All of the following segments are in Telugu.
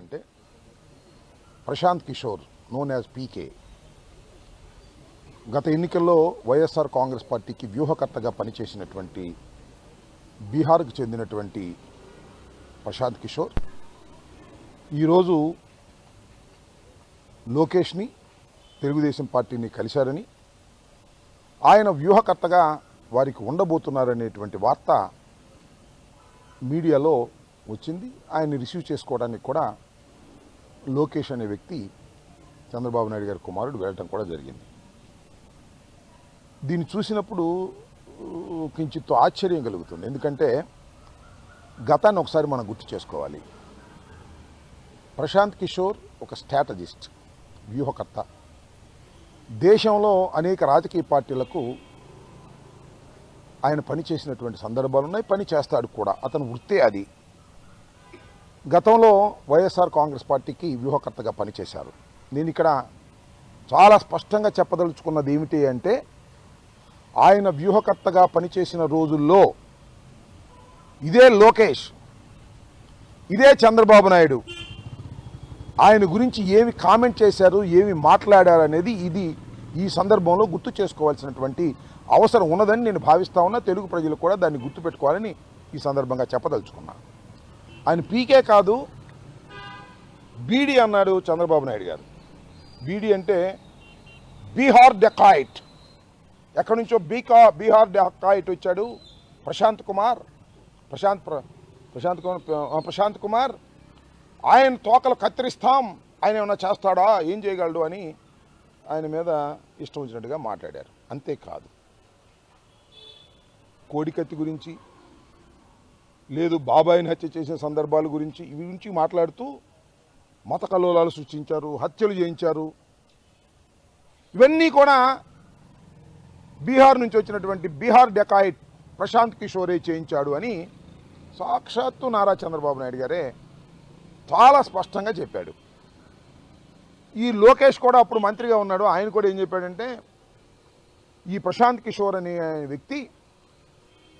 అంటే Prashant Kishor known as PK గత ఎన్నికల్లో వైఎస్ఆర్ కాంగ్రెస్ పార్టీకి వ్యూహకర్తగా పనిచేసినటువంటి బీహార్కు చెందినటువంటి ప్రశాంత్ కిషోర్ ఈరోజు లోకేష్ని తెలుగుదేశం పార్టీని కలిశారని ఆయన వ్యూహకర్తగా వారికి ఉండబోతున్నారనేటువంటి వార్త మీడియాలో వచ్చింది. ఆయన్ని రిసీవ్ చేసుకోవడానికి కూడా లోకేష్ అనే వ్యక్తి చంద్రబాబు నాయుడు గారి కుమారుడు వెళ్ళటం కూడా జరిగింది. దీన్ని చూసినప్పుడు కించిత్ ఆశ్చర్యం కలుగుతుంది. ఎందుకంటే గతాన్ని ఒకసారి మనం గుర్తు చేసుకోవాలి. ప్రశాంత్ కిషోర్ ఒక స్ట్రాటజిస్ట్ వ్యూహకర్త. దేశంలో అనేక రాజకీయ పార్టీలకు ఆయన పని చేసినటువంటి సందర్భాలు ఉన్నాయి పని చేస్తాడు కూడా. అతను వృత్తే అది. గతంలో వైఎస్ఆర్ కాంగ్రెస్ పార్టీకి వ్యూహకర్తగా పనిచేశారు. నేను ఇక్కడ చాలా స్పష్టంగా చెప్పదలుచుకున్నది ఏమిటి అంటే ఆయన వ్యూహకర్తగా పనిచేసిన రోజుల్లో ఇదే లోకేష్ ఇదే చంద్రబాబు నాయుడు ఆయన గురించి ఏమి కామెంట్ చేశారు ఏమి మాట్లాడారు అనేది ఇది ఈ సందర్భంలో గుర్తు చేసుకోవాల్సినటువంటి అవసరం ఉన్నదని నేను భావిస్తా ఉన్నా తెలుగు ప్రజలు కూడా దాన్ని గుర్తుపెట్టుకోవాలని ఈ సందర్భంగా చెప్పదలుచుకున్నాను ఆయన పీకే కాదు బీడీ అన్నాడు చంద్రబాబు నాయుడు గారు. బీడీ అంటే బీహార్ డెకాయిట్ ఎక్కడి నుంచో బీకా బీహార్ డెకాయిట్ వచ్చాడు ప్రశాంత్ కుమార్. ప్రశాంత్ ప్ర- ప్రశాంత్ కుమార్ ప్రశాంత్ కుమార్. ఆయన తోకలు కత్తిరిస్తాం ఆయన ఏమైనా చేస్తాడా ఏం చేయగలడు అని ఆయన మీద ఇష్టం వచ్చినట్టుగా మాట్లాడారు. అంతేకాదు. కోడికత్తి గురించి లేదు బాబాయిని హత్య చేసే సందర్భాల గురించి ఇవి గురించి మాట్లాడుతూ మత కలోలాలు సృష్టించారు హత్యలు చేయించారు. ఇవన్నీ కూడా బీహార్ నుంచి వచ్చినటువంటి బీహార్ డెకాయిట్ ప్రశాంత్ కిషోరే చేయించాడు అని సాక్షాత్తు నారా చంద్రబాబు నాయుడు గారే చాలా స్పష్టంగా చెప్పాడు. ఈ లోకేష్ కూడా అప్పుడు మంత్రిగా ఉన్నాడు. ఆయన కూడా ఏం చెప్పాడంటే ఈ ప్రశాంత్ కిషోర్ అనే వ్యక్తి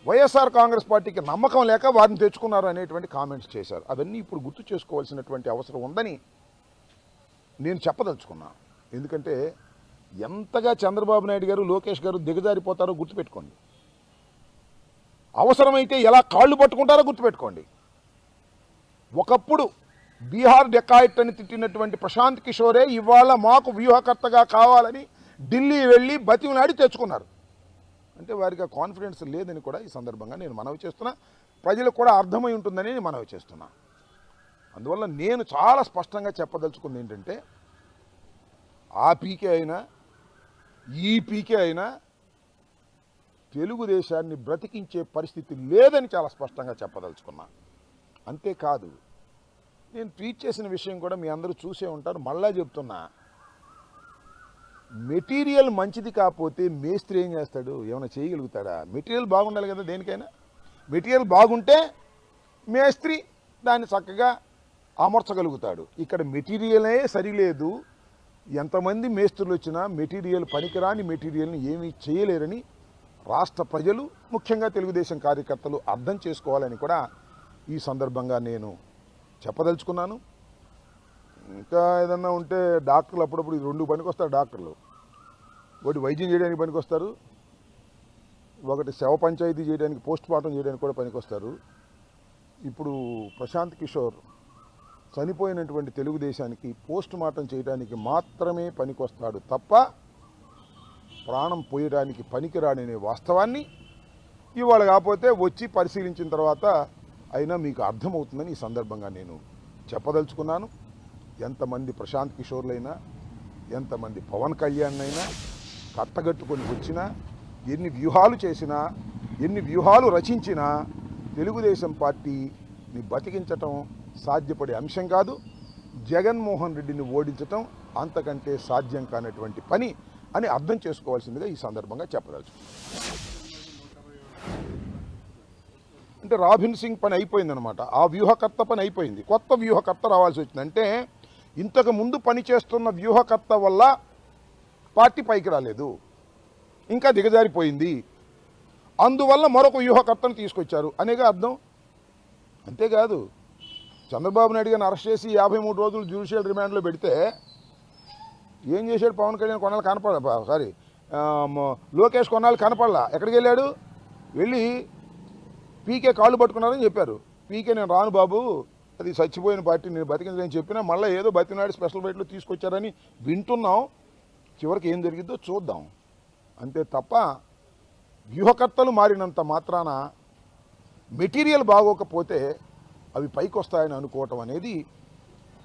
వైఎస్ఆర్ కాంగ్రెస్ పార్టీకి నమ్మకం లేక వారిని తెచ్చుకున్నారు అనేటువంటి కామెంట్స్ చేశారు. అవన్నీ ఇప్పుడు గుర్తు చేసుకోవాల్సినటువంటి అవసరం ఉందని నేను చెప్పదలుచుకున్నాను ఎందుకంటే ఎంతగా చంద్రబాబు నాయుడు గారు లోకేష్ గారు దిగజారిపోతారో గుర్తుపెట్టుకోండి. అవసరమైతే ఎలా కాళ్ళు పట్టుకుంటారో గుర్తుపెట్టుకోండి. ఒకప్పుడు బీహార్ డెకాయిట్ అని తిట్టినటువంటి ప్రశాంత్ కిషోరే ఇవాళ మాకు వ్యూహకర్తగా కావాలని ఢిల్లీ వెళ్ళి బతిమలాడి తెచ్చుకున్నారు. అంటే వారికి ఆ కాన్ఫిడెన్స్ లేదని కూడా ఈ సందర్భంగా నేను మనవి చేస్తున్నా. ప్రజలకు కూడా అర్థమై ఉంటుందని నేను మనవి చేస్తున్నా. అందువల్ల నేను చాలా స్పష్టంగా చెప్పదలుచుకుంది ఏంటంటే ఆ పీకే అయినా ఈ పీకే అయినా తెలుగుదేశాన్ని బ్రతికించే పరిస్థితి లేదని చాలా స్పష్టంగా చెప్పదలుచుకున్నా. అంతేకాదు నేను ట్వీట్ చేసిన విషయం కూడా మీ అందరూ చూసే ఉంటారు. మళ్ళా చెప్తున్నా మెటీరియల్ మంచిది కాకపోతే మేస్త్రి ఏం చేస్తాడు? ఏమైనా చేయగలుగుతాడా? మెటీరియల్ బాగుండాలి కదా దేనికైనా? మెటీరియల్ బాగుంటే మేస్త్రి దాన్ని చక్కగా అమర్చగలుగుతాడు. ఇక్కడ మెటీరియలే సరిలేదు. ఎంతమంది మేస్త్రులు వచ్చినా మెటీరియల్ పనికిరాని మెటీరియల్ని ఏమీ చేయలేరని రాష్ట్ర ప్రజలు ముఖ్యంగా తెలుగుదేశం కార్యకర్తలు అర్థం చేసుకోవాలని కూడా ఈ సందర్భంగా నేను చెప్పదలుచుకున్నాను. ఇంకా ఏదన్నా ఉంటే డాక్టర్లు అప్పుడప్పుడు రెండు పనికి వస్తారు డాక్టర్లు. ఒకటి వైద్యం చేయడానికి పనికి వస్తారు ఒకటి శవ పంచాయతీ చేయడానికి పోస్ట్ మార్టం చేయడానికి కూడా పనికొస్తారు. ఇప్పుడు ప్రశాంత్ కిషోర్ చనిపోయినటువంటి తెలుగుదేశానికి పోస్ట్ మార్టం చేయడానికి మాత్రమే పనికొస్తాడు తప్ప ప్రాణం పోయడానికి పనికిరాడనే వాస్తవాన్ని ఇవాళ కాకపోతే వచ్చి పరిశీలించిన తర్వాత అయినా మీకు అర్థమవుతుందని ఈ సందర్భంగా నేను చెప్పదలుచుకున్నాను. ఎంతమంది ప్రశాంత్ కిషోర్లైనా ఎంతమంది పవన్ కళ్యాణ్ అయినా కట్టగట్టుకొని వచ్చినా ఎన్ని వ్యూహాలు చేసినా ఎన్ని వ్యూహాలు రచించినా తెలుగుదేశం పార్టీని బతికించటం సాధ్యపడే అంశం కాదు. జగన్మోహన్ రెడ్డిని ఓడించటం అంతకంటే సాధ్యం కానటువంటి పని అని అర్థం చేసుకోవాల్సిందిగా ఈ సందర్భంగా చెప్పదలుచు అంటే రాబిన్ సింగ్ పని అయిపోయిందనమాట ఆ వ్యూహకర్త పని అయిపోయింది. కొత్త వ్యూహకర్త రావాల్సి వచ్చిందంటే ఇంతకు ముందు పనిచేస్తున్న వ్యూహకర్త వల్ల పార్టీ పైకి రాలేదు. ఇంకా దిగజారిపోయింది. అందువల్ల మరొక వ్యూహకర్తను తీసుకొచ్చారు. అనేగా అర్థం? అంతేకాదు చంద్రబాబు నాయుడు గారిని అరెస్ట్ చేసి యాభై మూడు రోజులు జ్యుడిషియల్ రిమాండ్లో పెడితే ఏం చేశాడు పవన్ కళ్యాణ్ కొనాలి కనపడ సారీ లోకేష్ కొనాలి కనపడలా? ఎక్కడికి వెళ్ళాడు? వెళ్ళి పీకే కాళ్ళు పట్టుకున్నారని చెప్పారు. పీకే నేను రాను బాబు. అది చచ్చిపోయిన పార్టీ నేను బతికించలేని చెప్పినా మళ్ళీ ఏదో బతినాడు స్పెషల్ బయటలో తీసుకొచ్చారని వింటున్నాం. చివరికి ఏం జరిగిద్దో చూద్దాం. అంతే తప్ప వ్యూహకర్తలు మారినంత మాత్రాన మెటీరియల్ బాగోకపోతే అవి పైకి వస్తాయని అనుకోవటం అనేది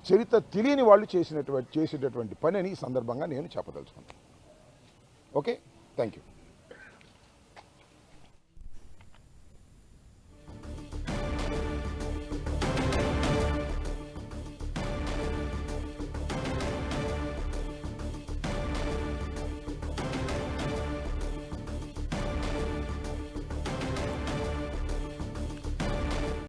చరిత్ర తెలియని వాళ్ళు చేసినటువంటి చేసేటటువంటి పని అని ఈ సందర్భంగా నేను చెప్పదలుచుకున్నాను ఓకే? Thank you